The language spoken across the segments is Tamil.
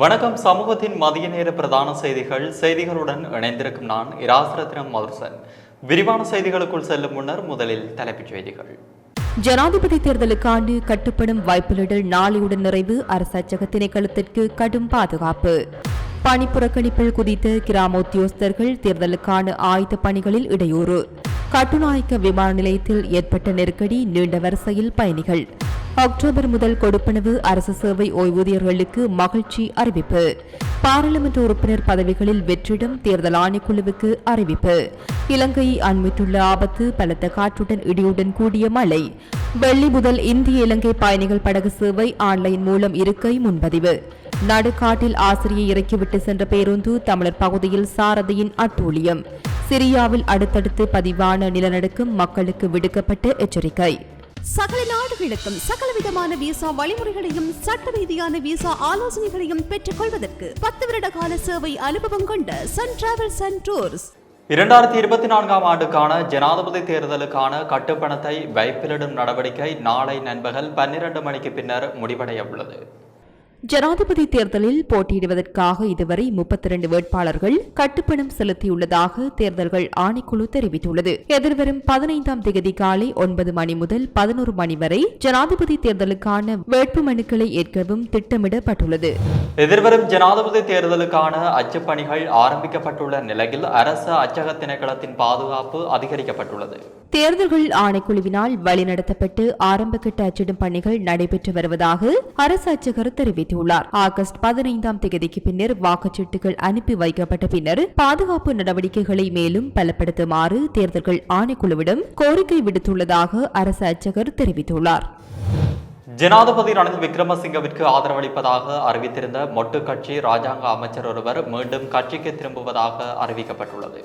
வணக்கம். சமூகத்தின் மதிய நேர பிரதான செய்திகள் செய்திகளுடன் இணைந்திருக்கும் நான் இராசரத்னம் மதுசன் விரிவான செய்திகளுக்குள் செல்லும் முன்னர் முதலில் தலைப்புச் செய்திகள். ஜனாதிபதி தேர்தலுக்காண்டு கட்டுப்படும் வாய்ப்புகளிடல் நாளையுடன் நிறைவு. அரசு அச்சக திணைக்களத்திற்கு கடும் பாதுகாப்பு. பணிப்புறக்கணிப்பில் குதித்த கிராமோத்தியோஸ்தர்கள் தேர்தலுக்கான ஆயுத பணிகளில் இடையூறு. கட்டுநாயக்க விமான நிலையத்தில் ஏற்பட்ட நெருக்கடி நீண்ட வரிசையில் பயணிகள். அக்டோபர் முதல் கொடுப்பனவு அரசு சேவை ஓய்வூதியர்களுக்கு மகிழ்ச்சி அறிவிப்பு. பாராளுமன்ற உறுப்பினர் பதவிகளில் வெற்றிடம் தேர்தல் ஆணைக்குழுவுக்கு அறிவிப்பு. இலங்கையை அண்மித்துள்ள ஆபத்து பலத்த காற்றுடன் இடியுடன் கூடிய மழை. வெள்ளி முதல் இந்திய இலங்கை பயணிகள் படகு சேவை ஆன்லைன் மூலம் இருக்கை முன்பதிவு. நடுக்காட்டில் ஆசிரியை இறக்கிவிட்டு சென்ற பேருந்து தமிழர் பகுதியில் சாரதியின் அட்டூழியம். சிரியாவில் அடுத்தடுத்து பதிவான நிலநடுக்கம் மக்களுக்கு விடுக்கப்பட்ட எச்சரிக்கை. சகல நாடுகளுக்கும் சகலவிதமான விசா வழிமுறைகளையும் சட்ட ரீதியான விசா ஆலோசனைகளையும் பெற்றுக் கொள்வதற்கு பத்து வருட கால சேவை அனுபவம் கொண்ட சன் டிராவல்ஸ் அண்ட் டூர்ஸ் இரண்டாயிரத்தி இருபத்தி நான்காம் ஆண்டுக்கான ஜனாதிபதி தேர்தலுக்கான கட்டுப்பணத்தை வைப்பிலிடும் நடவடிக்கை நாளை நண்பகல் பன்னிரண்டு மணிக்கு பின்னர் முடிவடைய உள்ளது ஜனாதிபதி தேர்தலில் போட்டியிடுவதற்காக இதுவரை முப்பத்தி இரண்டு வேட்பாளர்கள் கட்டுப்பணம் செலுத்தியுள்ளதாக தேர்தல்கள் ஆணைக்குழு தெரிவித்துள்ளது. எதிர்வரும் பதினைந்தாம் தேதி காலை ஒன்பது மணி முதல் பதினோரு மணி வரை ஜனாதிபதி தேர்தலுக்கான வேட்புமனுக்களை ஏற்கவும் திட்டமிடப்பட்டுள்ளது. எதிர்வரும் ஜனாதிபதி தேர்தலுக்கான அச்சுப்பணிகள் ஆரம்பிக்கப்பட்டுள்ள நிலையில் அரசு அச்சக திணைக்களத்தின் பாதுகாப்பு அதிகரிக்கப்பட்டுள்ளது. தேர்தல்கள் ஆணைக்குழுவினால் வழிநடத்தப்பட்டு ஆரம்பகட்ட அச்சிடும் பணிகள் நடைபெற்று வருவதாக அரசு அச்சகர் தெரிவித்துள்ளார் ஆகஸ்ட் பதினைந்தாம் தேதிக்கு பின்னர் வாக்குச்சீட்டுகள் அனுப்பி வைக்கப்பட்ட பின்னர் பாதுகாப்பு நடவடிக்கைகளை மேலும் பலப்படுத்துமாறு தேர்தல்கள் ஆணைக்குழுவிடம் கோரிக்கை விடுத்துள்ளதாக அரசு அச்சகர் தெரிவித்துள்ளார். ஜனாதிபதி ரணில் விக்ரமசிங்கவிற்கு ஆதரவளிப்பதாக அறிவித்திருந்த மொட்டு கட்சி ராஜாங்க அமைச்சர் ஒருவர் மீண்டும் கட்சிக்கு திரும்புவதாக அறிவிக்கப்பட்டுள்ளது.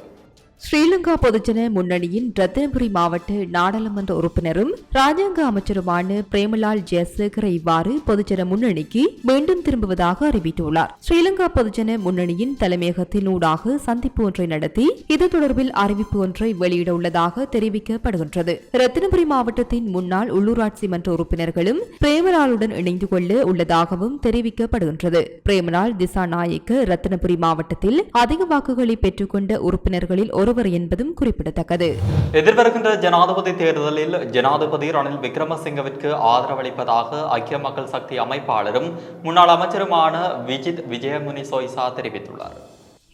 ஸ்ரீலங்கா பொதுஜன முன்னணியின் ரத்தினபுரி மாவட்ட நாடாளுமன்ற உறுப்பினரும் ராஜாங்க அமைச்சருமான பிரேமலால் ஜெயசேகர இவ்வாறு பொதுஜன முன்னணிக்கு மீண்டும் திரும்புவதாக அறிவித்துள்ளார். ஸ்ரீலங்கா பொதுஜன முன்னணியின் தலைமையகத்தின் ஊடாக சந்திப்பு ஒன்றை நடத்தி இது தொடர்பில் அறிவிப்பு ஒன்றை வெளியிட உள்ளதாக தெரிவிக்கப்படுகின்றது. ரத்தினபுரி மாவட்டத்தின் முன்னாள் உள்ளூராட்சி மன்ற உறுப்பினர்களும் பிரேமலாலுடன் இணைந்து கொள்ள உள்ளதாகவும் தெரிவிக்கப்படுகின்றது. பிரேமலால் திசா நாயக்க ரத்தினபுரி மாவட்டத்தில் அதிக வாக்குகளை பெற்றுக்கொண்ட உறுப்பினர்களில் ஒரு ஒருவர் என்பதும் குறிப்பிடத்தக்கது. எதிர்வருகின்ற ஜனாதிபதி தேர்தலில் ஜனாதிபதி ரணில் விக்ரமசிங்கவிற்கு ஆதரவளிப்பதாக ஐக்கிய மக்கள் சக்தி அமைப்பாளரும் முன்னாள் அமைச்சருமான விஜித் விஜயமுனி சோய்சா தெரிவித்துள்ளார்.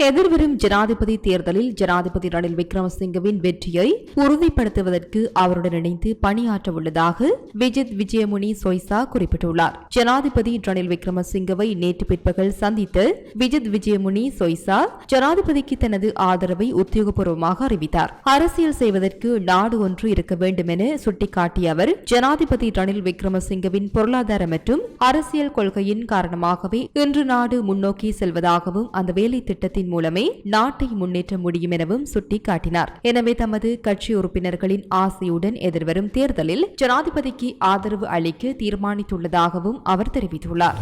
எதிர்வரும் ஜனாதிபதி தேர்தலில் ஜனாதிபதி ரணில் விக்ரமசிங்கவின் வெற்றியை உறுதிப்படுத்துவதற்கு அவருடன் இணைந்து பணியாற்ற உள்ளதாக விஜித் விஜயமுனி சொய்சா குறிப்பிட்டுள்ளார். ஜனாதிபதி ரணில் விக்ரமசிங்கவை நேற்று பிற்பகல் சந்தித்து விஜித் விஜயமுனி சொய்சா ஜனாதிபதிக்கு தனது ஆதரவை உத்தியோகபூர்வமாக அறிவித்தார். அரசியல் செய்வதற்கு நாடு ஒன்று இருக்க வேண்டும் என சுட்டிக்காட்டிய அவர் ஜனாதிபதி ரணில் விக்ரமசிங்கவின் பொருளாதார மற்றும் அரசியல் கொள்கையின் காரணமாகவே இன்று நாடு முன்னோக்கி செல்வதாகவும் அந்த வேலை திட்டத்தின் மூலமே நாட்டை முன்னேற்ற முடியும் எனவும் சுட்டிக்காட்டினார். எனவே தமது கட்சி உறுப்பினர்களின் ஆசையுடன் எதிர்வரும் தேர்தலில் ஜனாதிபதிக்கு ஆதரவு அளிக்க தீர்மானித்துள்ளதாகவும் அவர் தெரிவித்துள்ளார்.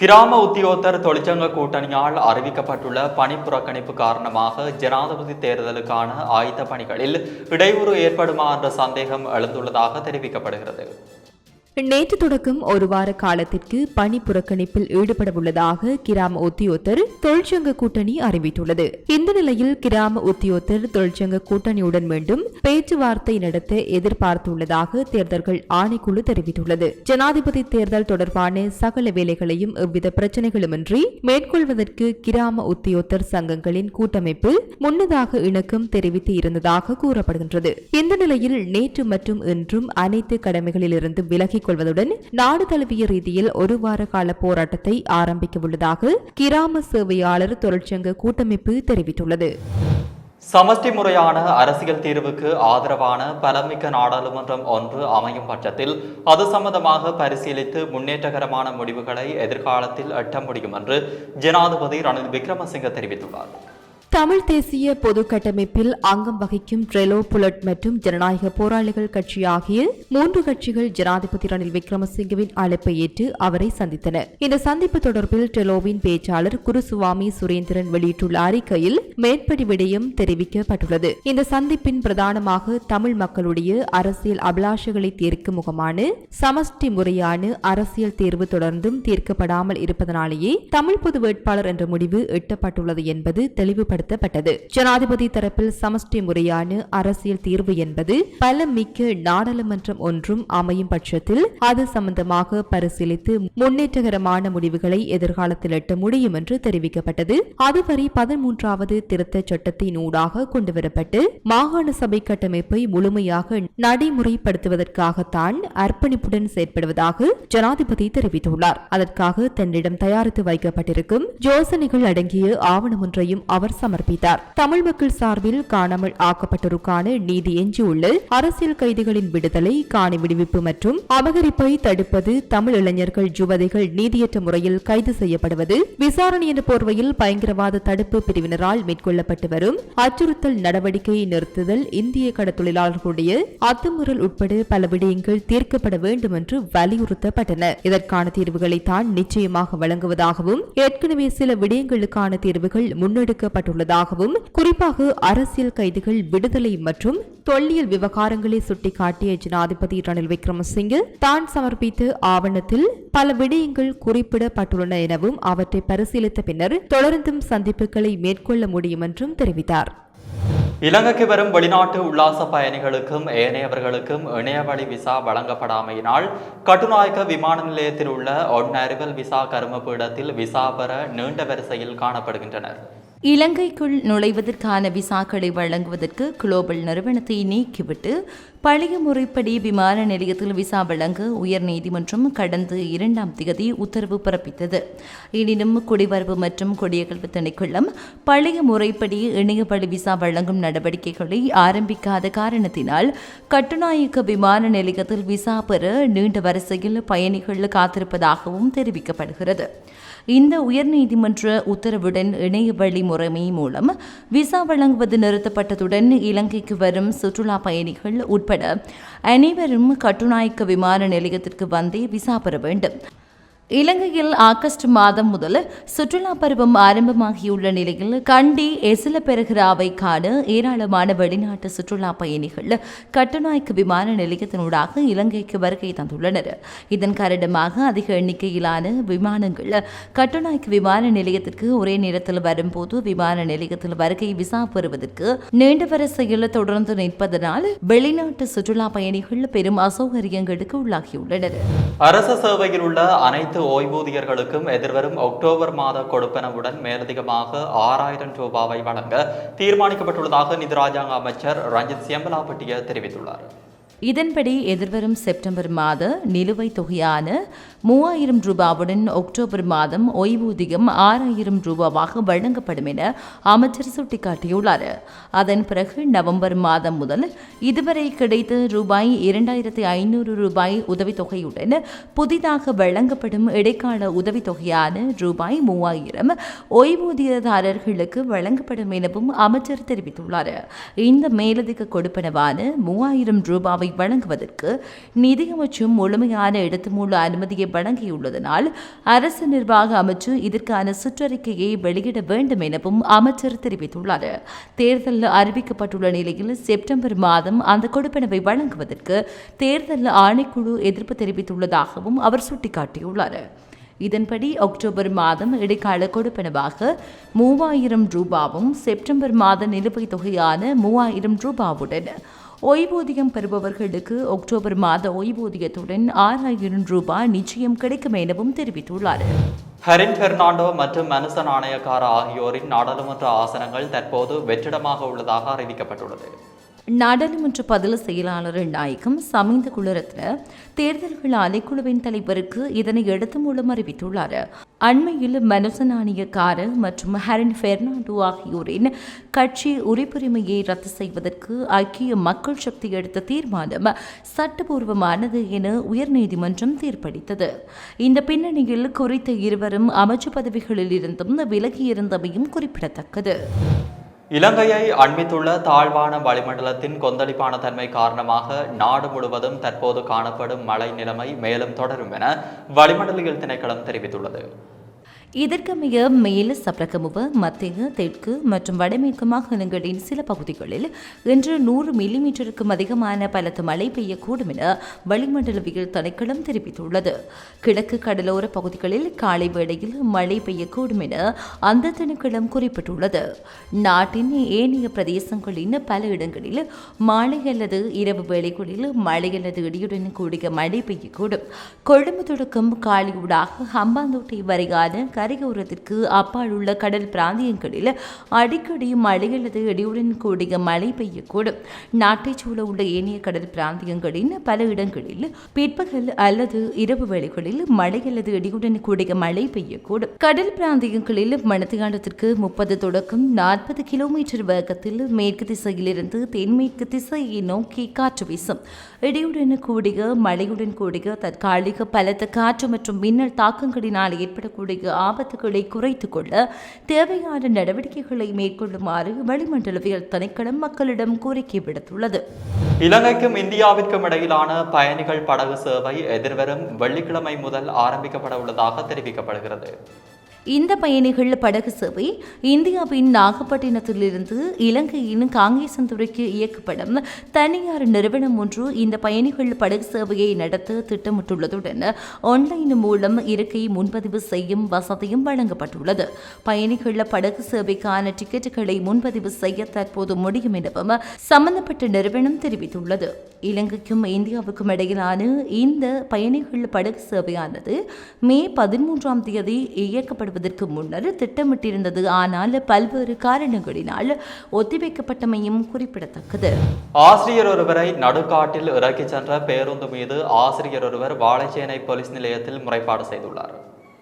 கிராம உத்தியோகத்தர் தொழிற்சங்க கூட்டணியால் அறிவிக்கப்பட்டுள்ள பணி புறக்கணிப்பு காரணமாக ஜனாதிபதி தேர்தலுக்கான ஆயுத பணிகளில் இடையூறு ஏற்படுமா என்ற சந்தேகம் எழுந்துள்ளதாக தெரிவிக்கப்படுகிறது. நேற்று தொடக்கம் ஒரு வார காலத்திற்கு பணி புறக்கணிப்பில் ஈடுபடவுள்ளதாக கிராம உத்தியோத்தர் தொழிற்சங்க கூட்டணி அறிவித்துள்ளது. இந்த நிலையில் கிராம உத்தியோத்தர் தொழிற்சங்க கூட்டணியுடன் மீண்டும் பேச்சுவார்த்தை நடத்த எதிர்பார்த்துள்ளதாக தேர்தல்கள் ஆணைக்குழு தெரிவித்துள்ளது. ஜனாதிபதி தேர்தல் தொடர்பான சகல வேலைகளையும் எவ்வித பிரச்சனைகளுமின்றி மேற்கொள்வதற்கு கிராம உத்தியோத்தர் சங்கங்களின் கூட்டமைப்பு முன்னதாக இணக்கம் தெரிவித்து இருந்ததாக கூறப்படுகின்றது. இந்த நிலையில் நேற்று மற்றும் இன்றும் அனைத்து கடமைகளிலிருந்து விலகிக் கொள்வதுடன் நாடு தழுவிய ரீதியில் ஒரு வார கால போராட்டத்தை ஆரம்பிக்க உள்ளதாக கிராம சேவையாளர் தொழிற்சங்க கூட்டமைப்பு தெரிவித்துள்ளது. சமஷ்டி முறையான அரசியல் தீர்வுக்கு ஆதரவான பலமிக்க நாடாளுமன்றம் ஒன்று அமையும் பட்சத்தில் அது சம்பந்தமாக பரிசீலித்து முன்னேற்றகரமான முடிவுகளை எதிர்காலத்தில் எட்ட முடியும் என்று ஜனாதிபதி ரணில் விக்ரமசிங்க தெரிவித்துள்ளார். தமிழ் தேசிய பொது கட்டமைப்பில் அங்கம் வகிக்கும் ட்ரெலோ புலட் மற்றும் ஜனநாயக போராளிகள் கட்சி ஆகிய மூன்று கட்சிகள் ஜனாதிபதி ரணில் விக்ரமசிங்கவின் அழைப்பை ஏற்று அவரை சந்தித்தன. இந்த சந்திப்பு தொடர்பில் ட்ரெலோவின் பேச்சாளர் குருசுவாமி சுரேந்திரன் வெளியிட்டுள்ள அறிக்கையில் மேற்படி விடயம் தெரிவிக்கப்பட்டுள்ளது. இந்த சந்திப்பின் பிரதானமாக தமிழ் மக்களுடைய அரசியல் அபிலாஷைகளை தீர்க்கும் முகமான சமஷ்டி முறையான அரசியல் தேர்வு தொடர்ந்தும் தீர்க்கப்படாமல் இருப்பதனாலேயே தமிழ் பொது வேட்பாளர் என்ற முடிவு எட்டப்பட்டுள்ளது என்பது தெளிவுபடுத்தப்பட்டது ஜனாதிபதி தரப்பில் சமஷ்டி முறையான அரசியல் தீர்வு என்பது பல மிக்க நாடாளுமன்றம் ஒன்றும் அமையும் பட்சத்தில் அது சம்பந்தமாக பரிசீலித்து முன்னேற்றகரமான முடிவுகளை எதிர்காலத்தில் எட்ட முடியும் என்று தெரிவிக்கப்பட்டது. அதுவரை பதிமூன்றாவது திருத்த சட்டத்தின் ஊடாக கொண்டுவரப்பட்டு மாகாண சபை கட்டமைப்பை முழுமையாக நடைமுறைப்படுத்துவதற்காகத்தான் அர்ப்பணிப்புடன் செயற்படுவதாக ஜனாதிபதி தெரிவித்துள்ளார். அதற்காக தன்னிடம் தயாரித்து வைக்கப்பட்டிருக்கும் யோசனைகள் அடங்கிய ஆவணம் ஒன்றையும் அவர் சமர்ப்பித்தார். தமிழ் மக்கள் சார்பில் காணாமல் ஆக்கப்பட்டோருக்கான நீதி எஞ்சியுள்ள அரசியல் கைதிகளின் விடுதலை காணி விடுவிப்பு மற்றும் அபகரிப்பை தடுப்பது தமிழ் இளைஞர்கள் யுவதிகள் நீதியற்ற முறையில் கைது செய்யப்படுவது விசாரணை என்ற போர்வையில் பயங்கரவாத தடுப்பு பிரிவினரால் மேற்கொள்ளப்பட்டு வரும் அச்சுறுத்தல் நடவடிக்கையை நிறுத்துதல் இந்திய கடத்தொழிலாளர்களுடைய அத்துமுறல் உட்பட பல விடயங்கள் தீர்க்கப்பட வேண்டும் என்று வலியுறுத்தப்பட்டன. இதற்கான தீர்வுகளை தான் நிச்சயமாக வழங்குவதாகவும் ஏற்கனவே சில விடயங்களுக்கான தீர்வுகள் உள்ளதாகவும் குறிப்பாக அரசியல் கைதிகள் விடுதலை மற்றும் தொல்லியல் விவகாரங்களை சுட்டிக்காட்டிய ஜனாதிபதி ரணில் விக்ரமசிங்கே தான் சமர்ப்பித்த ஆவணத்தில் பல விடயங்கள் குறிப்பிடப்பட்டுள்ளன எனவும் அவற்றை பரிசீலித்த பின்னர் தொடர்ந்தும் சந்திப்புகளை மேற்கொள்ள முடியும் என்றும் தெரிவித்தார். இலங்கைக்கு வரும் வெளிநாட்டு உல்லாச பயணிகளுக்கும் ஏனையவர்களுக்கும் இணையவழி விசா வழங்கப்படாமையினால் கட்டுநாயக்க விமான நிலையத்தில் உள்ள ஒன் அறிவல் விசா கருமபீடத்தில் விசா பெற நீண்ட வரிசையில் காணப்படுகின்றனர். இலங்கைக்குள் நுழைவதற்கான விசாக்களை வழங்குவதற்கு குளோபல் நிறுவனத்தை நீக்கிவிட்டு பழைய முறைப்படி விமான நிலையத்தில் விசா வழங்க உயர்நீதிமன்றம் கடந்த இரண்டாம் தேதி உத்தரவு பிறப்பித்தது. எனினும் குடிவரவு மற்றும் குடியகல்வு திணைக்களம் பழைய முறைப்படி இணையவழி விசா வழங்கும் நடவடிக்கைகளை ஆரம்பிக்காத காரணத்தினால் கட்டுநாயக்க விமான நிலையத்தில் விசா பெற நீண்ட வரிசையில் பயணிகள் காத்திருப்பதாகவும் தெரிவிக்கப்படுகிறது. இந்த உயர்நீதிமன்ற உத்தரவுடன் இணைய வழி முறைமை மூலம் விசா வழங்குவது நிறுத்தப்பட்டதுடன் இலங்கைக்கு வரும் சுற்றுலா பயணிகள் உட்பட அனைவரும் கட்டுநாயக்க விமான நிலையத்திற்கு வந்தே விசா பெற வேண்டும். இலங்கையில் ஆகஸ்ட் மாதம் முதல் சுற்றுலா பருவம் ஆரம்பமாகியுள்ள நிலையில் கண்டி எசில பெருகிறாவை காண ஏராளமான வெளிநாட்டு சுற்றுலா பயணிகள் கட்டுநாய்க்கு விமான நிலையத்தினூடாக இலங்கைக்கு வருகை தந்துள்ளனர். இதன் காரணமாக அதிக எண்ணிக்கையிலான விமானங்கள் கட்டுநாய்க்கு விமான நிலையத்திற்கு ஒரே நேரத்தில் வரும்போது விமான நிலையத்தில் வருகை விசா பெறுவதற்கு நீண்ட வரிசையில் தொடர்ந்து நிற்பதனால் வெளிநாட்டு சுற்றுலா பயணிகள் பெரும் அசௌகரியங்களுக்கு உள்ளாகியுள்ளனர். அரசு சேவையில் உள்ள அனைத்து ஓய்வூதியர்களுக்கும் எதிர்வரும் அக்டோபர் மாத கொடுப்பனவுடன் மேலதிகமாக ஆறாயிரம் ரூபாவை வழங்க தீர்மானிக்கப்பட்டுள்ளதாக நிதி ராஜாங்க அமைச்சர் ரஞ்சித் சியம்பலாபட்டிய தெரிவித்துள்ளார். இதன்படி எதிர்வரும் செப்டம்பர் மாத நிலுவைத் தொகையான மூவாயிரம் ரூபாவுடன் அக்டோபர் மாதம் ஓய்வூதியம் ஆறாயிரம் ரூபாவாக வழங்கப்படும் என அமைச்சர் சுட்டிக்காட்டியுள்ளார். அதன் பிறகு நவம்பர் மாதம் முதல் இதுவரை கிடைத்த ரூபாய் இரண்டாயிரத்தி ஐநூறு ரூபாய் உதவித்தொகையுடன் புதிதாக வழங்கப்படும் இடைக்கால உதவித்தொகையான ரூபாய் மூவாயிரம் ஓய்வூதியதாரர்களுக்கு வழங்கப்படும் எனவும் அமைச்சர் தெரிவித்துள்ளார். இந்த மேலதிக கொடுப்பனவான மூவாயிரம் ரூபாவை வழங்குவதற்கு நிதியமைச்சும் முழுமையான இடத்துமூல அனுமதியை வழங்கியுள்ளதனால் அரசு நிர்வாக அமைச்சு இதற்கான சுற்றறிக்கையை வெளியிட வேண்டும் எனவும் அமைச்சர் தெரிவித்துள்ளார். தேர்தல் அறிவிக்கப்பட்டுள்ள நிலையில் செப்டம்பர் மாதம் அந்த கொடுப்பனவை வழங்குவதற்கு தேர்தல் ஆணைக்குழு எதிர்ப்பு தெரிவித்துள்ளதாகவும் அவர் சுட்டிக்காட்டியுள்ளார். இதன்படி அக்டோபர் மாதம் இடைக்கால கொடுப்பனவாக மூவாயிரம் ரூபாவும் செப்டம்பர் மாத நிலுவைத் தொகையான மூவாயிரம் ரூபாவுடன் ஓய்வூதியம் பெறுபவர்களுக்கு அக்டோபர் மாத ஓய்வூதியத்துடன் ஆறாயிரம் ரூபாய் நிச்சயம் கிடைக்கும் எனவும் தெரிவித்துள்ளார். ஹரின் பெர்னாண்டோ மற்றும் மனுச நாணயக்கார ஆகியோரின் நாடாளுமன்ற ஆசனங்கள் தற்போது வெற்றிடமாக உள்ளதாக அறிவிக்கப்பட்டுள்ளது. நாடாளுமன்ற பதில் செயலாளர் நாயகம் சமிந்த குளரத்ன தேர்தல்கள் ஆணைக்குழுவின் தலைவருக்கு இதனை எடுத்து மூலம் அறிவித்துள்ளார். அண்மையில் மனுசனானியக்கார மற்றும் ஹரன் பெர்னாண்டோ ஆகியோரின் கட்சி உரிப்புரிமையை ரத்து செய்வதற்கு ஐக்கிய மக்கள் சக்தி எடுத்த தீர்மானம் சட்டபூர்வமானது என உயர்நீதிமன்றம் தீர்ப்பளித்தது. இந்த பின்னணியில் குறித்த இருவரும் அமைச்சு பதவிகளில் இருந்தும் விலகியிருந்தமையும் குறிப்பிடத்தக்கது. இலங்கையை அண்மித்துள்ள தாழ்வான வளிமண்டலத்தின் கொந்தளிப்பான தன்மை காரணமாக நாடு முழுவதும் தற்போது காணப்படும் மழை நிலைமை மேலும் தொடரும் என வளிமண்டலியல் திணைக்களம் தெரிவித்துள்ளது. இதற்கமைய மேல் சப்ரகமுவ மத்திய தெற்கு மற்றும் வடமேற்கு மாகாணங்களின் சில பகுதிகளில் இன்று நூறு மில்லிமீட்டருக்கும் அதிகமான பலத்த மழை பெய்யக்கூடும் என வளிமண்டலவியல் திணைக்களம் தெரிவித்துள்ளது. கிழக்கு கடலோர பகுதிகளில் காலை வேளையில் மழை பெய்யக்கூடும் என அந்த திணைக்களம் குறிப்பிட்டுள்ளது. நாட்டின் ஏனைய பிரதேசங்களின் பல இடங்களில் மாலை அல்லது இரவு வேளைகளில் மழை அல்லது இடியுடன் கூடிய மழை பெய்யக்கூடும். கொழும்பு தொடக்கம் காலியூடாக ஹம்பாந்தோட்டை வரையான கரையோரத்திற்கு அப்பால் உள்ள கடல் பிராந்தியங்களில் அடிக்கடி மழை அல்லது இடியுடன் கூடிய மழை பெய்யக்கூடும். நாட்டைச் சூழ உள்ள ஏனைய கடல் பிராந்தியங்களின் பல இடங்களில் பிற்பகல் அல்லது இரவு வேளைகளில் மழை அல்லது இடியுடன் கூடிய மழை பெய்யக்கூடும். கடல் பிராந்தியங்களில் மணத்தியாண்டத்திற்கு முப்பது தொடக்கம் நாற்பது கிலோமீட்டர் வேகத்தில் மேற்கு திசையிலிருந்து தென்மேற்கு திசையை நோக்கி காற்று வீசும். இடியுடன் கூடிய மழையுடன் கூடிய தற்காலிக பலத்த காற்று மற்றும் மின்னல் தாக்கங்களினால் ஏற்படக்கூடிய ஆபத்துகளை குறைத்து கொள்ள தேவையான நடவடிக்கைகளை மேற்கொள்ளுமாறு வளிமண்டலவியல் திணைக்களம் மக்களிடம் கோரிக்கை விடுத்துள்ளது. இலங்கைக்கும் இந்தியாவிற்கும் இடையிலான பயணிகள் படகு சேவை எதிர்வரும் வெள்ளிக்கிழமை முதல் ஆரம்பிக்கப்பட உள்ளதாக தெரிவிக்கப்படுகிறது. இந்த பயணிகள் படகு சேவை இந்தியாவின் நாகப்பட்டினத்திலிருந்து இலங்கையின் காங்கேசன்துறைக்கு இயக்கப்படும் தனியார் நிறுவனம் ஒன்று இந்த பயணிகள் படகு சேவையை நடத்த திட்டமிட்டுள்ளதுடன் ஆன்லைன் மூலம் இருக்கை முன்பதிவு செய்யும் வசதியும் வழங்கப்பட்டுள்ளது. பயணிகள் படகு சேவைக்கான டிக்கெட்டுகளை முன்பதிவு செய்ய தற்போது முடியும் எனவும் சம்பந்தப்பட்ட நிறுவனம் தெரிவித்துள்ளது. இலங்கைக்கும் இந்தியாவுக்கும் இடையிலான இந்த பயணிகள் படகு சேவையானது மே பதிமூன்றாம் தேதி இயக்கப்படும் இயக்கப்படுவதற்கு முன்னர் திட்டமிட்டிருந்தது. ஆனால் பல்வேறு காரணங்களினால் ஒத்திவைக்கப்பட்டமையும் குறிப்பிடத்தக்கது. ஆசிரியர் ஒருவரை நடுக்காட்டில் இறக்கிச் சென்ற பேருந்து மீது ஆசிரியர் ஒருவர் வாழைச்சேனை போலீஸ் நிலையத்தில் முறைப்பாடு செய்துள்ளார்.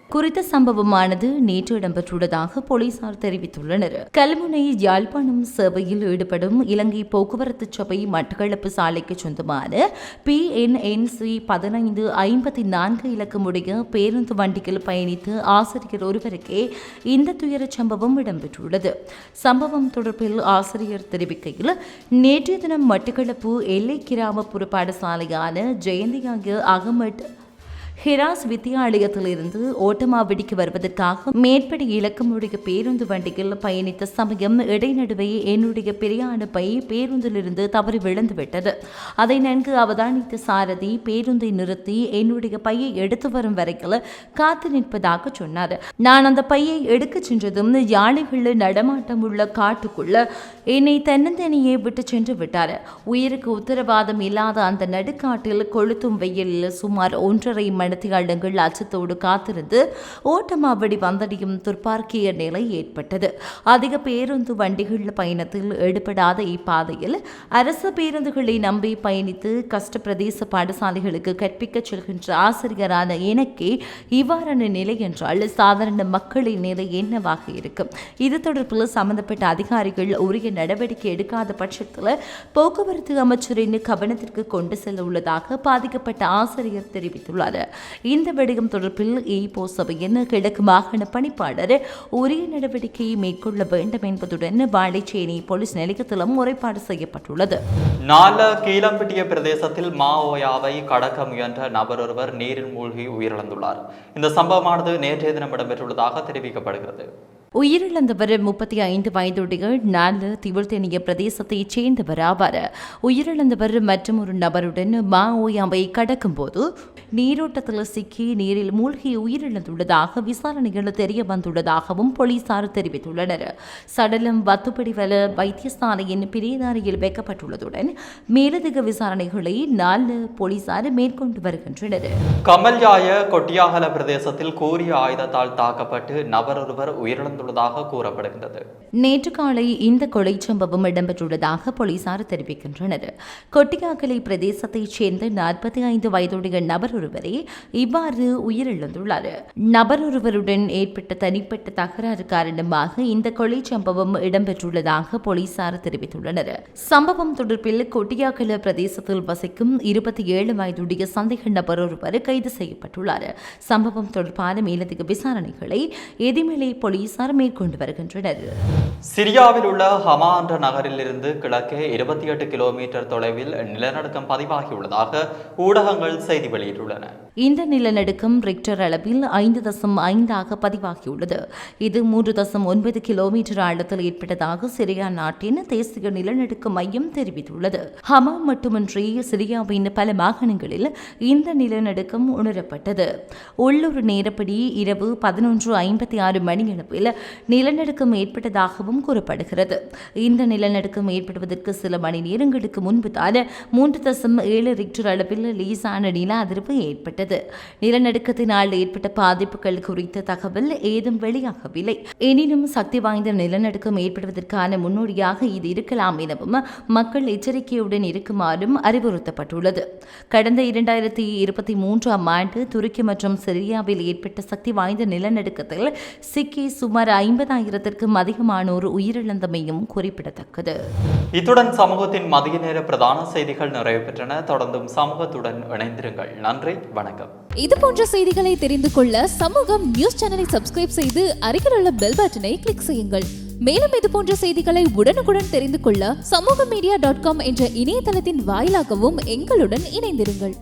குறித்த சம்பவமானது நேற்று இடம்பெற்றுள்ளதாக போலீசார் தெரிவித்துள்ளனர். கல்முனை யாழ்ப்பாணம் சேவையில் ஈடுபடும் இலங்கை போக்குவரத்து சபை மட்டக்களப்பு சாலைக்கு சொந்தமான பி என் என் சி பதினைந்து ஐம்பத்தி நான்கு இலக்கமுடைய பேருந்து வண்டியில் பயணித்து ஆசிரியர் ஒருவருக்கே இந்த துயரச் சம்பவம் இடம்பெற்றுள்ளது. சம்பவம் தொடர்பில் ஆசிரியர் தெரிவிக்கையில் நேற்றைய தினம் மட்டக்களப்பு எல்லை கிராமப்புற பாடசாலையான ஜெயந்தியாங்க அகமட் ஹிராஸ் வித்தியாலயத்திலிருந்து ஓட்டமாவடிக்கு வருவதற்காக மேற்படி இலக்கமுடைய பேருந்து வண்டியில் பயணித்த சமயம் இடைநடுவே என்னுடைய பிரியாண பை பேருந்திலிருந்து தவறி விழுந்துவிட்டது. அதை நன்கு அவதானித்த சாரதி பேருந்தை நிறுத்தி என்னுடைய பையை எடுத்து வரும் வரைக்கும் காத்து நிற்பதாக சொன்னார். நான் அந்த பையை எடுக்க சென்றதும் யானைகள் நடமாட்டம் உள்ள காட்டுக்குள்ள என்னை தன்னந்தனியே விட்டு சென்று விட்டார். உயிருக்கு உத்தரவாதம் இல்லாத அந்த நடுக்காட்டில் கொளுத்தும் வெயிலில் சுமார் ஒன்றரை மணி மணித்தியாளங்கள் அச்சத்தோடு காத்திருந்து ஓட்டமாவடி வந்தடையும் துர்ப்பார்க்கிய நிலை ஏற்பட்டது. அதிக பேருந்து வண்டிகள் பயணத்தில் ஈடுபடாத இப்பாதையில் அரசு பேருந்துகளை நம்பி பயணித்து கஷ்ட பிரதேச பாடசாலைகளுக்கு கற்பிக்கச் செல்கின்ற ஆசிரியரான எனக்கே இவ்வாறான நிலை என்றால் சாதாரண மக்களின் நிலை என்னவாக இருக்கும்? இது தொடர்பில் சம்பந்தப்பட்ட அதிகாரிகள் உரிய நடவடிக்கை எடுக்காத பட்சத்தில் போக்குவரத்து அமைச்சரின் கவனத்திற்கு கொண்டு செல்ல உள்ளதாக பாதிக்கப்பட்ட ஆசிரியர் தெரிவித்துள்ளார். இந்த விடயம் தொடர்பில் ஈபோ சபையின் கிழக்கு மாகாண பணிப்பாளர் உரிய நடவடிக்கையை மேற்கொள்ள வேண்டும் என்பதுடன் வாழைச்சேனை போலீஸ் நிலையத்திலும் முறைப்பாடு செய்யப்பட்டுள்ளது. நால கீழம்பிட்டிய பிரதேசத்தில் மாவோயாவை கடக்க முயன்ற நபர் ஒருவர் நீரில் மூழ்கி உயிரிழந்துள்ளார். இந்த சம்பவமானது நேற்றைய தினம் இடம்பெற்றுள்ளதாக தெரிவிக்கப்படுகிறது. உயிரிழந்தவர் முப்பத்தி ஐந்து வயதுடைய நாலு திவழ்தேனிய பிரதேசத்தைச் சேர்ந்தவர் ஆவார். உயிரிழந்தவர் மற்றும் ஒரு நபருடன் மா கடக்கும் போது நீரோட்டத்தில் சிக்கி நீரில் மூழ்கி உயிரிழந்துள்ளதாக விசாரணைகள் தெரிய வந்துள்ளதாகவும் போலீசார் தெரிவித்துள்ளனர். சடலம் வத்துப்படிவல வைத்தியசாலையின் பிரியதாரியில் வைக்கப்பட்டுள்ளதுடன் மேலதிக விசாரணைகளை நாலு போலீசார் மேற்கொண்டு வருகின்றனர். கமல்யாய கொட்டியாகல பிரதேசத்தில் கூறிய ஆயுதத்தால் தாக்கப்பட்டு நபரொருவர் உயிரிழந்துள்ளார் உயிரிழந்துள்ளதாக கூறப்படுகின்றது. நேற்று காலை இந்த கொலை சம்பவம் இடம்பெற்றுள்ளதாக போலீசார் தெரிவிக்கின்றனர். கொட்டியாக்கலை பிரதேசத்தைச் சேர்ந்த நாற்பத்தி ஐந்து வயதுடைய நபர் ஒருவரே இவ்வாறு உயிரிழந்துள்ளார். நபர் ஒருவருடன் ஏற்பட்ட தனிப்பட்ட தகராறு காரணமாக இந்த கொலை சம்பவம் இடம்பெற்றுள்ளதாக போலீசார் தெரிவித்துள்ளனர். சம்பவம் தொடர்பில் கொட்டியாக்கல பிரதேசத்தில் வசிக்கும் இருபத்தி ஏழு வயதுடைய சந்தேக நபர் ஒருவர் கைது செய்யப்பட்டுள்ளார். சம்பவம் தொடர்பான மேலதிக விசாரணைகளை எதிர்மலை போலீசார் மேற்கொண்டு வருகின்றனர். சிரியாவில் உள்ள ஹமா என்ற நகரிலிருந்து கிழக்கே இருபத்தி எட்டு கிலோமீட்டர் தொலைவில் நிலநடுக்கம் பதிவாகியுள்ளதாக ஊடகங்கள் செய்தி வெளியிட்டுள்ளன. இந்த நிலநடுக்கம் ரிக்டர் அளவில் ஐந்து தசம் ஐந்தாக பதிவாகியுள்ளது. இது மூன்று தசம் ஒன்பது கிலோமீட்டர் ஆழத்தில் ஏற்பட்டதாக சிரியா நாட்டின் தேசிய நிலநடுக்க மையம் தெரிவித்துள்ளது. ஹமா மட்டுமின்றி சிரியாவின் பல மாகாணங்களில் இந்த நிலநடுக்கம் உணரப்பட்டது. உள்ளூர் நேரப்படி இரவு பதினொன்று ஐம்பத்தி ஆறு மணியளவில் நிலநடுக்கம் ஏற்பட்டதாக ஏற்பட்டதாகவும் கூறப்படுகிறது. இந்த நிலநடுக்கம் ஏற்படுவதற்கு சில மணி நேரங்களுக்கு முன்பு தான் மூன்று தசம் ஏழு ரிக்டர் அளவில் லேசான நில அதிர்வு ஏற்பட்டது. நிலநடுக்கத்தினால் ஏற்பட்ட பாதிப்புகள் குறித்த தகவல் ஏதும் வெளியாகவில்லை. எனினும் சக்தி வாய்ந்த நிலநடுக்கம் ஏற்படுவதற்கான முன்னோடியாக இது இருக்கலாம் எனவும் மக்கள் எச்சரிக்கையுடன் இருக்குமாறும் அறிவுறுத்தப்பட்டுள்ளது. கடந்த இரண்டாயிரத்தி இருபத்தி மூன்றாம் ஆண்டு துருக்கி மற்றும் சிரியாவில் ஏற்பட்ட சக்தி வாய்ந்த நிலநடுக்கத்தில் சிக்கி சுமார் ஐம்பதாயிரத்திற்கும் அதிகமானோர் உயிரிழந்தமையும் குறிப்பிடத்தக்கது. இத்துடன் சமூகத்தின் மதிய நேர பிரதான செய்திகள் நிறைவு பெற்றன. தொடர்ந்தும் சமூகத்துடன் இணைந்திருங்கள். நன்றி வணக்கம். இது போன்ற செய்திகளை தெரிந்து கொள்ள சமூகம் நியூஸ் சேனலை சப்ஸ்கிரைப் செய்து அருகில் உள்ள பெல் பட்டனை கிளிக் செய்யுங்கள். மேலும் இது போன்ற செய்திகளை உடனுக்குடன் தெரிந்து கொள்ள சமூக மீடியா டாட் காம் என்ற இணையதளத்தின் வாயிலாகவும் எங்களுடன் இணைந்திருங்கள்.